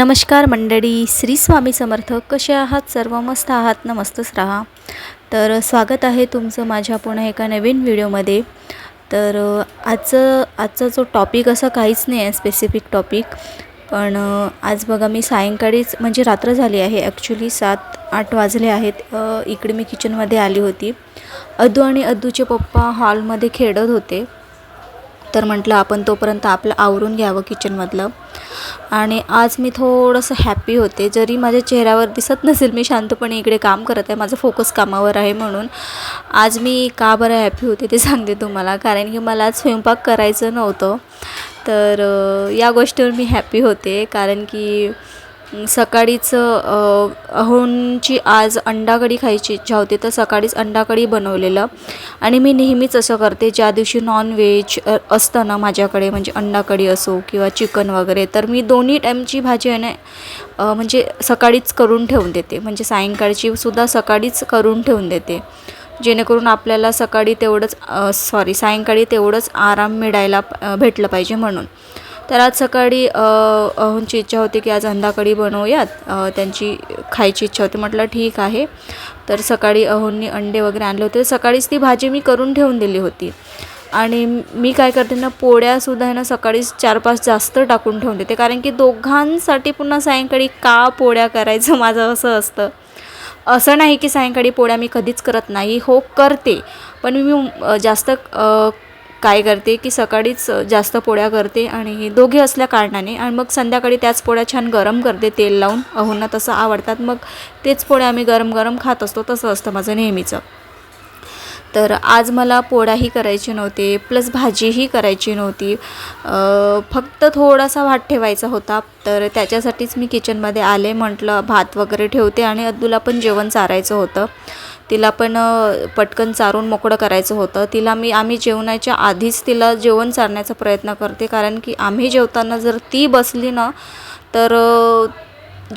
नमस्कार मंडळी श्री स्वामी समर्थ. कसे आहात सर्व? मस्त आहात? ना मस्तच राहा. तर स्वागत आहे तुमचं माझ्या पुन्हा एका नवीन व्हिडिओमध्ये. तर आजचं आजचा जो टॉपिक असा काहीच नाही आहे स्पेसिफिक टॉपिक पण आज बघा मी सायंकाळीच म्हणजे रात्र झाली आहे. ॲक्च्युली सात आठ वाजले आहेत. इकडे मी किचनमध्ये आली होती. अद्दू आणि अद्दूचे पप्पा हॉलमध्ये खेळत होते. तर म्हटलं आपण तोपर्यंत आपलं आवरून घ्यावं किचनमधलं आणि आज मी थोडंसं हॅपी होते. जरी माझ्या चेहऱ्यावर दिसत नसेल मी शांतपणे इकडे काम करत आहे माझं फोकस कामावर आहे म्हणून. आज मी का बरं हॅपी होते ते सांगते तुम्हाला कारण की मला आज स्वयंपाक करायचं नव्हतं. तर या गोष्टीवर मी हॅपी होते कारण की सकाळीच अहोंची आज अंडाकडी खायची इच्छा होती तर सकाळीच अंडाकडी बनवलेलं. आणि मी नेहमीच असं करते ज्या दिवशी नॉनव्हेज असतं ना माझ्याकडे म्हणजे अंडाकडी असो किंवा चिकन वगैरे तर मी दोन्ही टाईमची भाजी आहे ना म्हणजे सकाळीच करून ठेवून देते. म्हणजे सायंकाळची सुद्धा सकाळीच करून ठेवून देते. जेणेकरून आपल्याला सकाळी तेवढंच सॉरी सायंकाळी तेवढंच आराम मिळायला भेटलं पाहिजे म्हणून. तर आज सकाळी अहूंची इच्छा होती की आज अंडा बनवूयात. त्यांची खायची इच्छा होती. म्हटलं ठीक आहे. तर सकाळी अहूंनी अंडे वगैरे आणले होते. सकाळीच ती भाजी मी करून ठेवून दिली होती. आणि मी काय करते ना पोळ्यासुद्धा आहे ना सकाळीच चार पाच जास्त टाकून ठेवून देते. कारण की दोघांसाठी पुन्हा सायंकाळी का पोळ्या करायचं माझं असं असतं. असं नाही की सायंकाळी पोळ्या मी कधीच करत नाही. हो करते. पण मी जास्त काय करते की सकाळीच जास्त पोळ्या करते आणि दोघे असल्या कारणाने आणि मग संध्याकाळी त्याच पोळ्या छान गरम करते तेल लावून. अहोंना तसं आवडतात मग तेच पोळ्या आम्ही गरम गरम खात असतो तसं असतं माझं नेहमीचं. तर आज मला पोळ्याही करायची नव्हते प्लस भाजीही करायची नव्हती. फक्त थोडासा भात ठेवायचा होता तर त्याच्यासाठीच मी किचनमध्ये आले म्हटलं भात वगैरे ठेवते आणि अद्दूला पण जेवण चारायचं होतं. तिला पण पटकन चारून मोकळं करायचं होतं. तिला मी आम्ही जेवणाच्या आधीच तिला जेवण चारण्याचा प्रयत्न करते कारण की आम्ही जेवताना जर ती बसली ना तर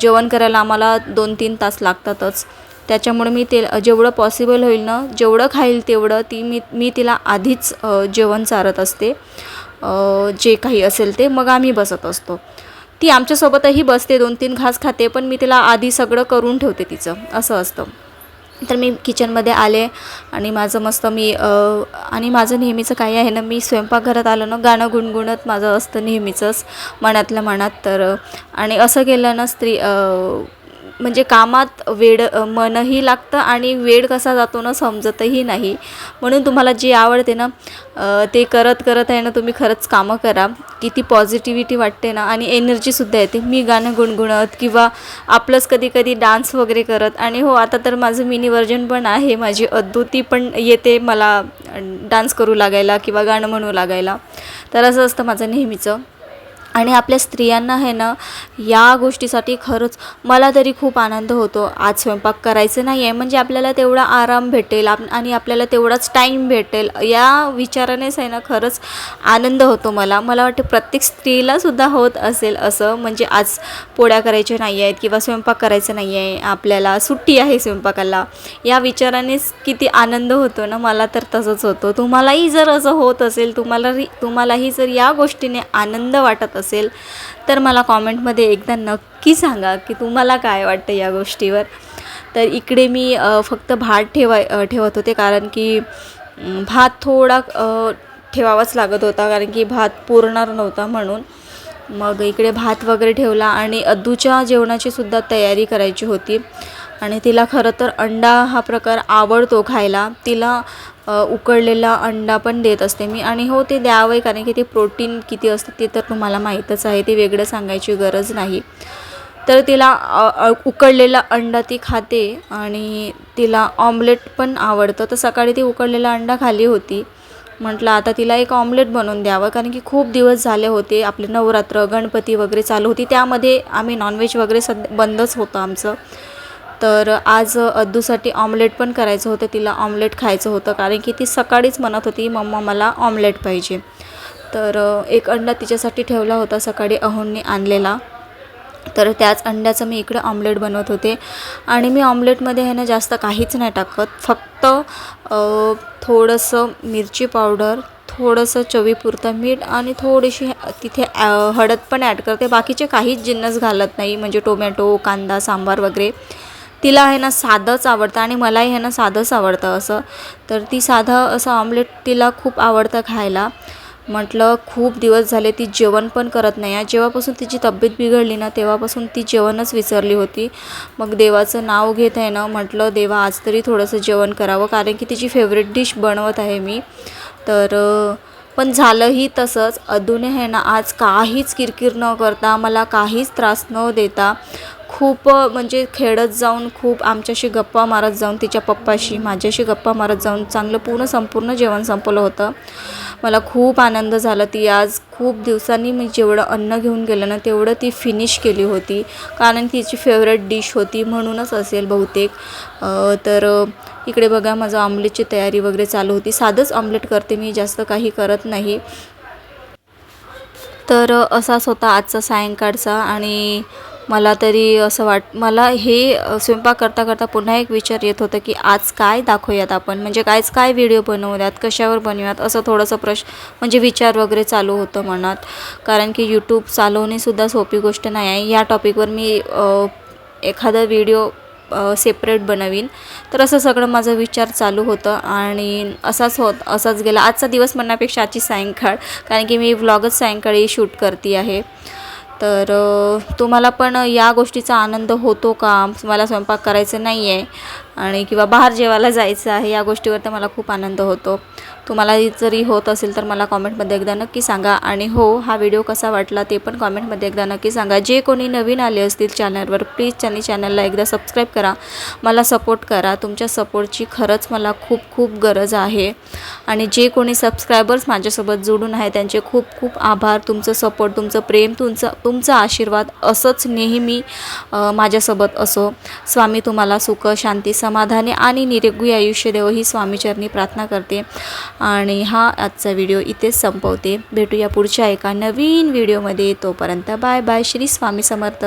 जेवण करायला आम्हाला दोन तीन तास लागतातच. त्याच्यामुळे मी ते जेवढं पॉसिबल होईल ना जेवढं खाईल तेवढं ती मी मी तिला आधीच जेवण चारत असते. जे काही असेल ते मग आम्ही बसत असतो. ती आमच्यासोबतही बसते दोन तीन घास खाते पण मी तिला आधी सगळं करून ठेवते तिचं असं असतं. तर मी किचनमध्ये आले आणि माझं मस्त मी आणि माझं नेहमीचं काही आहे ना मी स्वयंपाकघरात आलं ना गाणं गुणगुणत माझं असतं नेहमीचंच मनातल्या मनात. तर आणि असं केलं ना स्त्री म्हणजे कामात वेळ मनही लागतं आणि वेळ कसा जातो ना समजतही नाही. म्हणून तुम्हाला जे आवडते ना ते करत करत आहे ना तुम्ही खरंच कामं करा. किती पॉझिटिव्हिटी वाटते ना आणि एनर्जीसुद्धा येते. मी गाणं गुणगुणत किंवा आपलंच कधी कधी डान्स वगैरे करत आणि हो आता तर माझं मिनी व्हर्जन पण आहे. माझी अद्भुती पण येते मला डान्स करू लागायला किंवा गाणं म्हणू लागायला. तर असं असतं माझं नेहमीचं. आणि आपल्या स्त्रियांना आहे ना या गोष्टीसाठी खरंच मला तरी खूप आनंद होतो. आज स्वयंपाक करायचं नाही आहे म्हणजे आपल्याला तेवढा आराम भेटेल आप आणि आपल्याला तेवढाच टाईम भेटेल या विचारानेच आहे ना खरंच आनंद होतो मला. मला वाटतं प्रत्येक स्त्रीलासुद्धा होत असेल असं म्हणजे आज पोळ्या करायच्या नाही आहेत किंवा स्वयंपाक करायचं नाही आहे आपल्याला सुट्टी आहे स्वयंपाकाला. या विचारानेच किती आनंद होतो ना मला तर तसंच होतो. तुम्हालाही जर असं होत असेल तुम्हाला तुम्हालाही जर या गोष्टीने आनंद वाटत असेल असेल तर मला कॉमेंटमध्ये एकदा नक्की सांगा की तुम्हाला काय वाटतं या गोष्टीवर. तर इकडे मी फक्त भात ठेवाय ठेवत होते कारण की भात थोडा ठेवावाच लागत होता कारण की भात पुरणार नव्हता म्हणून. मग इकडे भात वगैरे ठेवला आणि अद्दूच्या जेवणाची सुद्धा तयारी करायची होती. आणि तिला खरं तर अंडा हा प्रकार आवडतो खायला. तिला उकडलेला अंडा पण देत असते मी. आणि हो ते द्यावं कारण की ते प्रोटीन किती असतं ते तर तुम्हाला माहीतच आहे. ते वेगळं सांगायची गरज नाही. तर तिला उकळलेला उकडलेला अंडा ती खाते आणि तिला ऑमलेट पण आवडतं. तर सकाळी ती उकडलेला अंडा खाली होती. म्हटलं आता तिला एक ऑमलेट बनवून द्यावं कारण की खूप दिवस झाले होते. आपले नवरात्र गणपती वगैरे चालू होती. त्यामध्ये आम्ही नॉनव्हेज वगैरे सद बंदच होतं आमचं. तर आज अद्दूसाठी ऑमलेट पण करायचं होतं तिला ऑमलेट खायचं होतं कारण की ती सकाळीच म्हणत होती मम्मा मला ऑमलेट पाहिजे. तर एक अंडा तिच्यासाठी ठेवला होता सकाळी अहोंनी आणलेला. तर त्याच अंड्याचं मी इकडे ऑमलेट बनवत होते. आणि मी ऑमलेटमध्ये ह्यानं ना जास्त काहीच नाही टाकत. फक्त थोडंसं मिरची पावडर थोडंसं चवीपुरतं मीठ आणि थोडीशी तिथे ॲ- हळद पण ॲड करते. बाकीचे काहीच जिन्नस घालत नाही म्हणजे टोमॅटो कांदा सांबार वगैरे. तिला आहे ना साधंच आवडतं आणि मलाही आहे ना साधंच आवडतं असं. तर ती साधं असं ऑमलेट तिला खूप आवडतं खायला. म्हटलं खूप दिवस झाले ती जेवण पण करत नाही. आहे जेव्हापासून तिची तब्येत बिघडली ना तेव्हापासून ती जेवणच विसरली होती. मग देवाचं नाव घेत आहे ना म्हटलं देवा आज तरी थोडंसं जेवण करावं कारण की तिची फेवरेट डिश बनवत आहे मी. तर पण झालंही तसंच. अदूने आहे ना आज काहीच किरकिर न करता मला काहीच त्रास न देता खूप म्हणजे खेळत जाऊन खूप आमच्याशी गप्पा मारत जाऊन तिच्या पप्पाशी माझ्याशी गप्पा मारत जाऊन चांगलं पूर्ण संपूर्ण जेवण संपलं होतं. मला खूप आनंद झाला. ती आज खूप दिवसांनी मी जेवढं अन्न घेऊन गेलं ना तेवढं ती फिनिश केली होती. कारण तिची फेवरेट डिश होती म्हणूनच असेल बहुतेक. तर इकडे बघा माझं ऑमलेटची तयारी वगैरे चालू होती. साधंच ऑमलेट करते मी जास्त काही करत नाही. तर असाच होता आजचा सायंकाळचा आणि मला तरी असं वाट मला हे स्वयंपाक करता करता पुन्हा एक विचार येत होता की आज काय दाखवूयात आपण? म्हणजे कायच काय व्हिडिओ बनवूयात? कशावर बनवूयात? असं थोडंसं प्रश्न म्हणजे विचार वगैरे चालू होतं मनात. कारण की यूट्यूब चालवणेसुद्धा सोपी गोष्ट नाही आहे. या टॉपिकवर मी एखादा व्हिडिओ सेपरेट बनवीन. तर असं सगळं माझं विचार चालू होतं आणि असाच होत असाच गेला. आजचा दिवस म्हणण्यापेक्षा आजची सायंकाळ. कारण की मी व्लॉगच सायंकाळी शूट करते आहे तर तुम्हाला पण या गोष्टीचा आनंद होतो का? मला स्वयंपाक करायचं नाही आहे आणि किंवा बाहेर जेवायला जायचं आहे या गोष्टीवर तर मला खूप आनंद होतो. तुम्हाला जरी होत असेल तर मला कॉमेंटमध्ये एकदा नक्की सांगा. आणि हो हा व्हिडिओ कसा वाटला ते पण कॉमेंटमध्ये एकदा नक्की सांगा. जे कोणी नवीन आले असतील चॅनलवर प्लीज त्यांनी चॅनलला एकदा सबस्क्राईब करा. मला सपोर्ट करा. तुमच्या सपोर्टची खरंच मला खूप खूप गरज आहे. आणि जे कोणी सबस्क्रायबर्स माझ्यासोबत जोडून आहे त्यांचे खूप खूप आभार. तुमचं सपोर्ट तुमचं प्रेम तुमचं तुमचा आशीर्वाद असंच नेहमी माझ्यासोबत असो. स्वामी तुम्हाला सुख शांती समाधानी आणि निरोगी आयुष्य देव. ही स्वामीचरणी प्रार्थना करते. आणि हा आजचा व्हिडिओ इथेच संपवते. भेटूया पुढच्या एका नवीन व्हिडिओमध्ये तोपर्यंत बाय बाय. श्री स्वामी समर्थ.